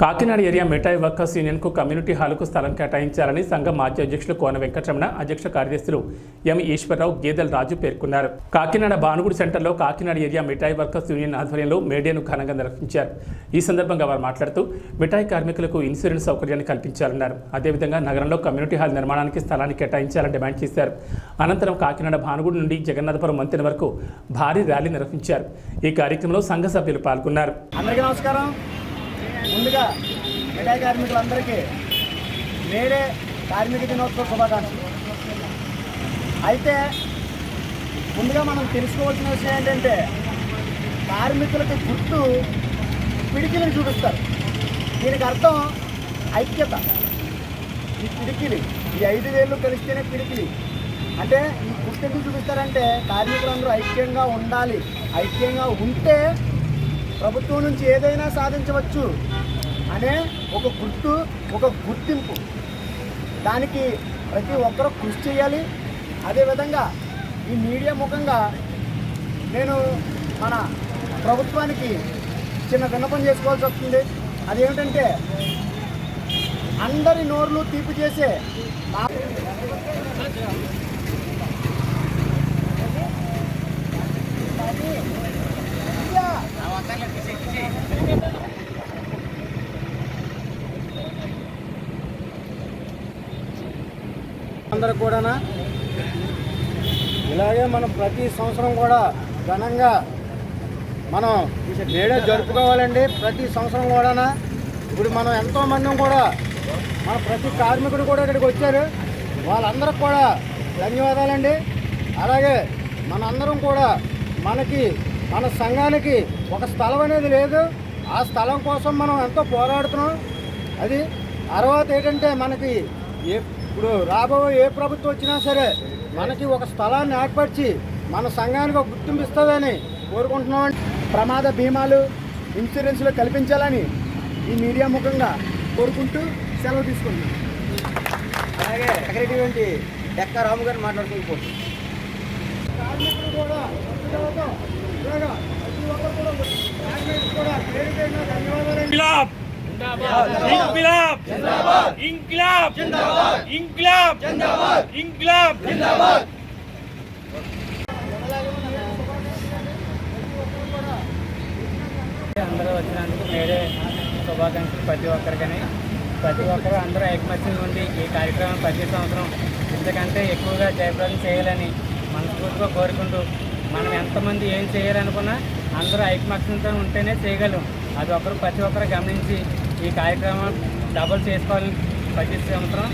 Kakinada area మిఠాయి workers యూనియన్కు community హాల్కు స్థలం కేటాయించాలని సంఘం మాజీ అధ్యక్షులు కోన వెంకటరమణ అధ్యక్ష కార్యదర్శులు ఎం ఈశ్వరరావు గేదెల రాజు పేర్కొన్నారు. కాకినాడ భానుగుడి సెంటర్లో కాకినాడ ఏరియా మిఠాయి వర్కర్స్ యూనియన్ ఆధ్వర్యంలో మేడియాను ఘనంగా నిర్వహించారు. ఈ సందర్భంగా వారు మాట్లాడుతూ మిఠాయి కార్మికులకు ఇన్సూరెన్స్ సౌకర్యాన్ని కల్పించాలన్నారు. అదేవిధంగా నగరంలో కమ్యూనిటీ హాల్ నిర్మాణానికి స్థలాన్ని కేటాయించాలని డిమాండ్ చేశారు. అనంతరం కాకినాడ భానుగుడి నుండి జగన్నాథపురం వంతెన వరకు భారీ ర్యాలీ నిర్వహించారు. ఈ కార్యక్రమంలో సంఘ సభ్యులు పాల్గొన్నారు. అందరికీ నమస్కారం. ముందుగా మిఠాయి కార్మికులందరికీ మేడే కార్మిక దినోత్సవ శుభాకాంక్షలు. అయితే ముందుగా మనం తెలుసుకోవాల్సిన విషయం ఏంటంటే కార్మికులకు గుర్తు పిడికిలిని చూపిస్తారు. దీనికి అర్థం ఐక్యత. ఈ పిడికిలి ఈ ఐదు వేలు కలిస్తేనే పిడికిలి. అంటే ఈ గుర్తు ఎందుకు చూపిస్తారంటే కార్మికులందరూ ఐక్యంగా ఉండాలి. ఐక్యంగా ఉంటే ప్రభుత్వం నుంచి ఏదైనా సాధించవచ్చు అనే ఒక గుర్తు ఒక గుర్తింపు. దానికి ప్రతి ఒక్కరూ కృషి చేయాలి. అదేవిధంగా ఈ మీడియా ముఖంగా నేను మన ప్రభుత్వానికి చిన్న విన్నపం చేసుకోవాల్సి వస్తుంది. అదేమిటంటే అందరి నోర్లు తీపి చేసే మా- అందరు కూడా ఇలాగే మనం ప్రతి సంవత్సరం కూడా ఘనంగా మనం నేడే జరుపుకోవాలండి. ప్రతి సంవత్సరం కూడా ఇప్పుడు మనం ఎంతో మంది కూడా మన ప్రతి కార్మికుడు కూడా ఇక్కడికి వచ్చారు. వాళ్ళందరికి కూడా ధన్యవాదాలండి. అలాగే మనందరం కూడా మనకి మన సంఘానికి ఒక స్థలం అనేది లేదు. ఆ స్థలం కోసం మనం ఎంతో పోరాడుతున్నాం. అది తర్వాత ఏంటంటే మనకి ఏ ఇప్పుడు రాబోయే ఏ ప్రభుత్వం వచ్చినా సరే మనకి ఒక స్థలాన్ని ఏర్పరిచి మన సంఘానికి ఒక గుర్తింపు ఇస్తుందని కోరుకుంటున్నాం. ప్రమాద బీమాలు ఇన్సూరెన్స్లు కల్పించాలని ఈ మీడియా ముఖంగా కోరుకుంటూ సెలవు తీసుకుంటున్నాం. అలాగే సెక్రటరీ డెక్క రాము గారు మాట్లాడుకుంటూ కార్మికులు కూడా అందరూ వచ్చినందుకు మేడే శుభాకాంక్షలు ప్రతి ఒక్కరికని. ప్రతి ఒక్కరూ అందరూ ఐకమత్యం ఉండి ఈ కార్యక్రమం ప్రతి సంవత్సరం. ఇంతకంటే ఎక్కువగా జయప్రదం చేయాలని మనస్ఫూర్తిగా కోరుకుంటూ మనం ఎంతమంది ఏం చేయాలనుకున్నా అందరూ ఐకమత్యంతో ఉంటేనే చేయగలం. అది ఒకరు ప్రతి ఒక్కరు గమనించి ఈ కార్యక్రమం డబుల్ చేసుకోవాలని ప్రతి సంవత్సరం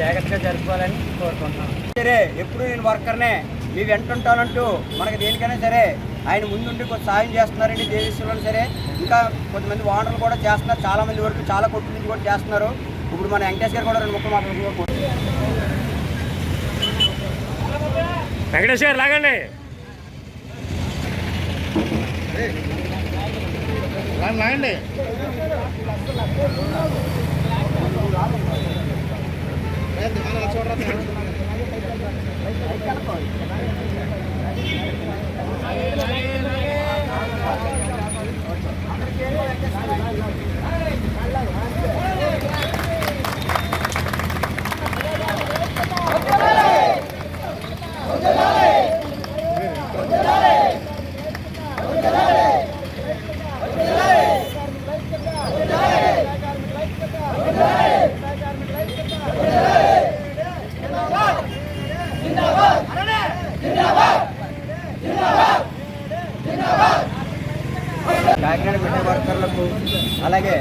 జాగ్రత్తగా జరుపుకోవాలని కోరుకుంటున్నాం. సరే ఎప్పుడు నేను వర్కర్నే? మీ వెంటుంటానంటూ మనకి దేనికైనా సరే ఆయన ముందుండి కొంచెం సాయం చేస్తున్నారండి దేవేశ్వరులు సరే. ఇంకా కొంతమంది ఓనర్లు కూడా చేస్తున్నారు. చాలామంది వరకు చాలా కొట్టు నుంచి కూడా చేస్తున్నారు. ఇప్పుడు మన వెంకటేశ్వర్ కూడా రెండు ముక్కలు వెంకటేష్ గారు లాగండి. కాకినాడ అలాగే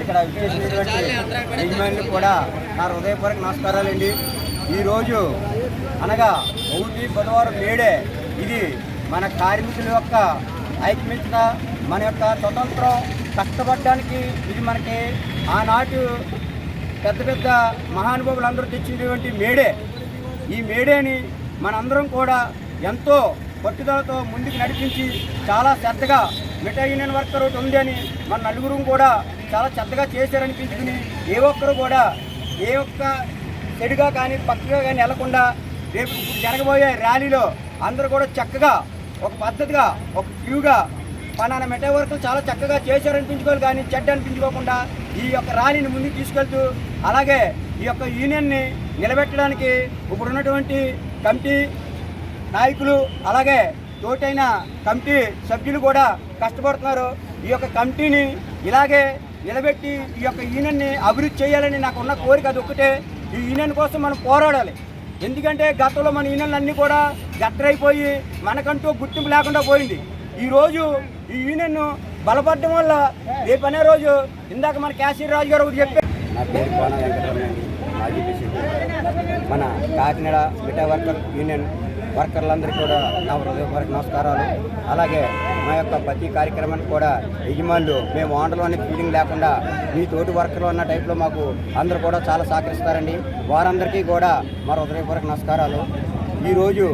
ఇక్కడ విచ్చేసినటువంటి యజమానులకు కూడా నా హృదయపూర్వక నమస్కారాలండి. ఈరోజు అనగా ఒకటి బుధవారం మేడే ఇది మన కార్మికుల యొక్క ఐక్యమిత మన యొక్క స్వతంత్రం కష్టపడడానికి ఇది మనకి ఆనాటి పెద్ద పెద్ద మహానుభావులు అందరూ తెచ్చినటువంటి మేడే. ఈ మేడేని మనందరం కూడా ఎంతో పట్టుదలతో ముందుకు నడిపించి చాలా శ్రద్ధగా మిఠాయి యూనియన్ వర్కర్ ఒకటి ఉంది అని మన నలుగురు కూడా చాలా చెత్తగా చేశారనిపించుకుని ఏ ఒక్కరు కూడా ఏ ఒక్క చెడుగా కానీ పక్కగా కానీ వెళ్ళకుండా రేపు జరగబోయే ర్యాలీలో అందరూ కూడా చక్కగా ఒక పద్ధతిగా ఒక క్యూగా పలానా మెటే వర్కులు చాలా చక్కగా చేశారనిపించుకోవాలి కానీ చెడ్డ అనిపించుకోకుండా ఈ యొక్క ర్యాలీని ముందుకు తీసుకెళ్తూ అలాగే ఈ యొక్క యూనియన్ని నిలబెట్టడానికి ఇప్పుడున్నటువంటి కమిటీ నాయకులు అలాగే తోటైన కమిటీ సభ్యులు కూడా కష్టపడుతున్నారు. ఈ యొక్క కమిటీని ఇలాగే నిలబెట్టి ఈ యొక్క యూనియన్ని అభివృద్ధి చేయాలని నాకు ఉన్న కోరిక అది ఒక్కటే. ఈ యూనియన్ కోసం మనం పోరాడాలి. ఎందుకంటే గతంలో మన యూనియన్లు అన్నీ కూడా గట్టరైపోయి మనకంటూ గుర్తింపు లేకుండా పోయింది. ఈరోజు ఈ యూనియన్ను బలపడడం వల్ల రేపు అనే రోజు ఇందాక మన క్యాషియర్ రాజు గారు ఒకటి చెప్పారు. నా పేరు కోన వెంకటరమణ మాజీ ప్రెసిడెంట్. మన కాకినాడ మిఠా వర్కర్ యూనియన్ వర్కర్లందరికీ కూడా నా హృదయపూర్వక నమస్కారాలు. అలాగే మా యొక్క ప్రతి కార్యక్రమానికి కూడా యజమానులు మేము ఆండలో అనే ఫీలింగ్ లేకుండా మీ తోటి వర్కర్లు అన్న టైప్లో మాకు అందరూ కూడా చాలా సహకరిస్తారండి. వారందరికీ కూడా మా హృదయపూర్వక నమస్కారాలు. ఈరోజు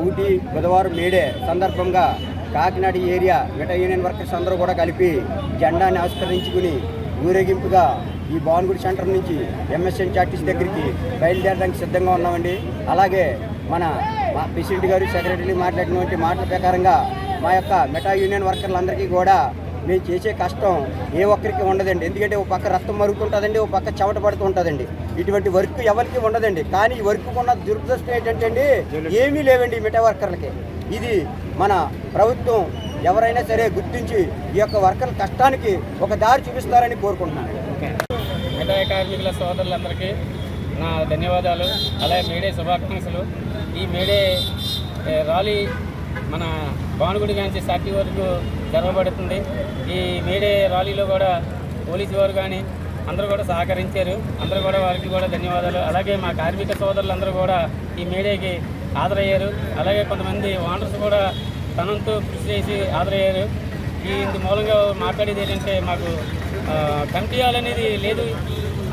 ఒకటి బుధవారం మేడే సందర్భంగా కాకినాడ ఏరియా మిఠా యూనియన్ వర్కర్స్ అందరూ కూడా కలిపి జెండాని ఆవిష్కరించుకుని ఊరేగింపుగా ఈ భానుగుడి సెంటర్ నుంచి ఎంఎస్ఎన్ చార్టీస్ దగ్గరికి బయలుదేరడానికి సిద్ధంగా ఉన్నామండి. అలాగే మన మా ప్రెసిడెంట్ గారు సెక్రటరీ మాట్లాడినటువంటి మాటల ప్రకారంగా మా యొక్క మెటా యూనియన్ వర్కర్లందరికీ కూడా మేము చేసే కష్టం ఏ ఒక్కరికి ఉండదండి. ఎందుకంటే ఒక పక్క రక్తం మరుగుతుంటుందండి ఒక పక్క చెమట పడుతుంటుందండి ఇటువంటి వర్క్ ఎవరికి ఉండదండి. కానీ ఈ వర్క్ ఉన్న దురదృష్టం ఏంటంటే అండి ఏమీ లేవండి మిఠా వర్కర్లకి. ఇది మన ప్రభుత్వం ఎవరైనా సరే గుర్తించి ఈ యొక్క వర్కర్ల కష్టానికి ఒక దారి చూపిస్తారని కోరుకుంటున్నాను. మిఠాయి కార్మికుల సోదరులందరికీ నా ధన్యవాదాలు. అలాగే మీడియా శుభాకాంక్షలు. ఈ మేడే ర్యాలీ మన భానుగుడి నుంచి సాటి వరకు జరగబడుతుంది. ఈ మేడే ర్యాలీలో కూడా పోలీసు వారు కానీ అందరూ కూడా సహకరించారు. అందరూ కూడా వారికి కూడా ధన్యవాదాలు. అలాగే మా కార్మిక సోదరులందరూ కూడా ఈ మేడేకి హాజరయ్యారు. అలాగే కొంతమంది ఓనర్స్ కూడా తనంతో కృషి చేసి హాజరయ్యారు. ఈ ఇందు మూలంగా మాట్లాడేది ఏంటంటే మాకు కమిటీ హాల్ అనేది లేదు.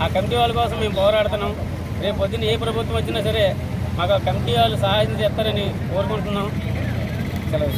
ఆ కమిటీ హాల్ కోసం మేము పోరాడుతున్నాం. రేపు పొద్దున్న ఏ ప్రభుత్వం వచ్చినా సరే మాకు కమిటీ వాళ్ళు సహాయం చేస్తారని కోరుకుంటున్నాం సెలవు